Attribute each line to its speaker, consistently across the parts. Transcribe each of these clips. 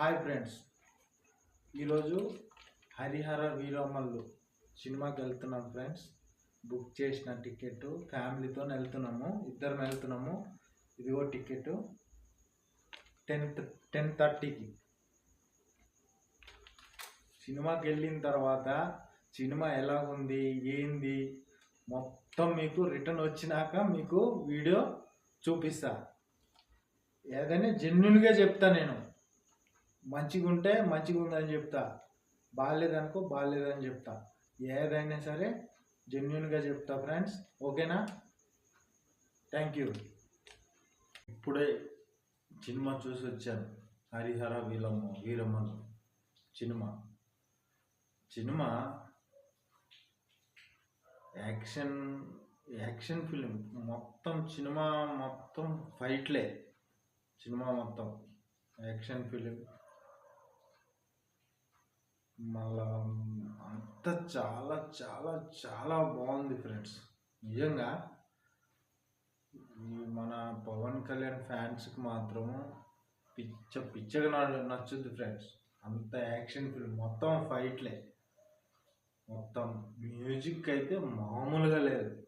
Speaker 1: Hi friends. ఈరోజు హరిహర వీరమల్లు సినిమాకి వెళ్తున్నాం ఫ్రెండ్స్. బుక్ చేసిన టికెట్ ఫ్యామిలీతో వెళ్తున్నాము ఇద్దరం వెళ్తున్నాము. ఇదిగో టికెట్ టెన్త్ టెన్ థర్టీకి. సినిమాకి వెళ్ళిన తర్వాత సినిమా ఎలా ఉంది ఏంది మొత్తం మీకు రిటర్న్ వచ్చినాక మీకు వీడియో చూపిస్తా. ఏదైనా జెన్యున్గా చెప్తా నేను. మంచిగా ఉంటే మంచిగా ఉందని చెప్తా. బాగాలేదనుకో బాగాలేదని చెప్తా. ఏదైనా సరే జెన్యున్గా చెప్తా ఫ్రెండ్స్. ఓకేనా? Thank you. ఇప్పుడే సినిమా చూసి వచ్చాను. Harihara Veeramma వీరమ్మను cinema. Cinema action action film. మొత్తం సినిమా మొత్తం ఫైట్లే. సినిమా మొత్తం యాక్షన్ ఫిలిం. మళ్ళా అంత చాలా చాలా చాలా బాగుంది ఫ్రెండ్స్. నిజంగా ఈ మన పవన్ కళ్యాణ్ ఫ్యాన్స్కి మాత్రం పిచ్చ పిచ్చగా నచ్చుద్ది ఫ్రెండ్స్. అంత యాక్షన్ ఫిల్మ్ మొత్తం ఫైట్లే. మొత్తం మ్యూజిక్ అయితే మామూలుగా లేదు.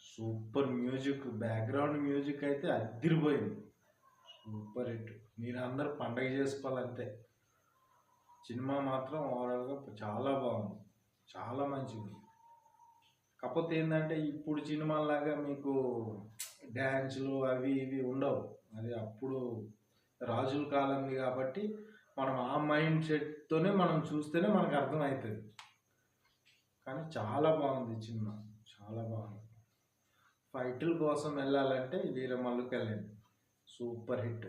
Speaker 1: సూపర్ మ్యూజిక్ బ్యాక్గ్రౌండ్ మ్యూజిక్ అయితే అదిరిపోయింది. Super hit. మీరు అందరు పండగ చేసుకోవాలంతే. సినిమా మాత్రం ఓవరాల్గా చాలా బాగుంది. చాలా మంచిది. కాకపోతే ఏంటంటే ఇప్పుడు సినిమాలాగా మీకు డ్యాన్సులు అవి ఇవి ఉండవు. అది అప్పుడు రాజుల కాలంది కాబట్టి మనం ఆ మైండ్ సెట్తోనే మనం చూస్తేనే మనకు అర్థమవుతుంది కానీ చాలా బాగుంది సినిమా. చాలా బాగుంది. ఫైటిల్ కోసం వెళ్ళాలంటే వీరమల్లుకి వెళ్ళండి సూపర్ హిట్.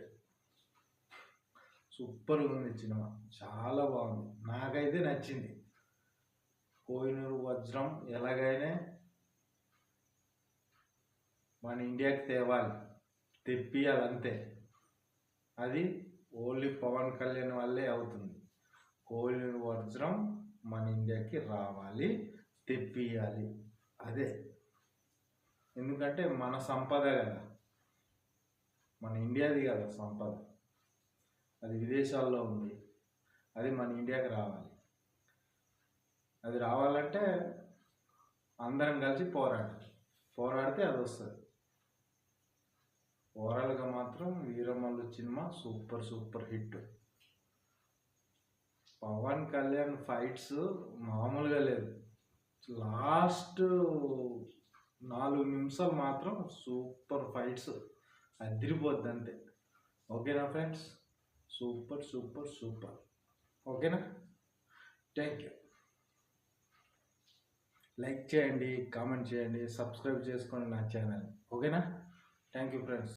Speaker 1: సూపర్ ఉంది సినిమా. చాలా బాగుంది. నాకైతే నచ్చింది. కోహినూరు వజ్రం ఎలాగైనా మన ఇండియాకి తేవాలి. తెప్పియాలి అంతే. అది ఓన్లీ పవన్ కళ్యాణ్ వల్లే అవుతుంది. కోహినూరు వజ్రం మన ఇండియాకి రావాలి తెప్పియాలి. అదే. ఎందుకంటే మన సంపద కదా. మన ఇండియాది కదా సంపద. అది విదేశాల్లో ఉంది. అది మన ఇండియాకి రావాలి. అది రావాలంటే అందరం కలిసి పోరాడాలి. పోరాడితే అది వస్తుంది. ఓవరాల్గా మాత్రం Veeramallu cinema super super hit. Pawan Kalyan fights మామూలుగా లేదు. లాస్ట్ నాలుగు నిమిషాలు మాత్రం సూపర్ ఫైట్స్. అదిరిపోద్ది అంతే. ఓకేనా ఫ్రెండ్స్? Super super super. ఓకేనా? థ్యాంక్ యూ లైక్ చేయండి కామెంట్ చేయండి సబ్స్క్రైబ్ చేసుకోండి నా ఛానల్ ఓకేనా? Thank you friends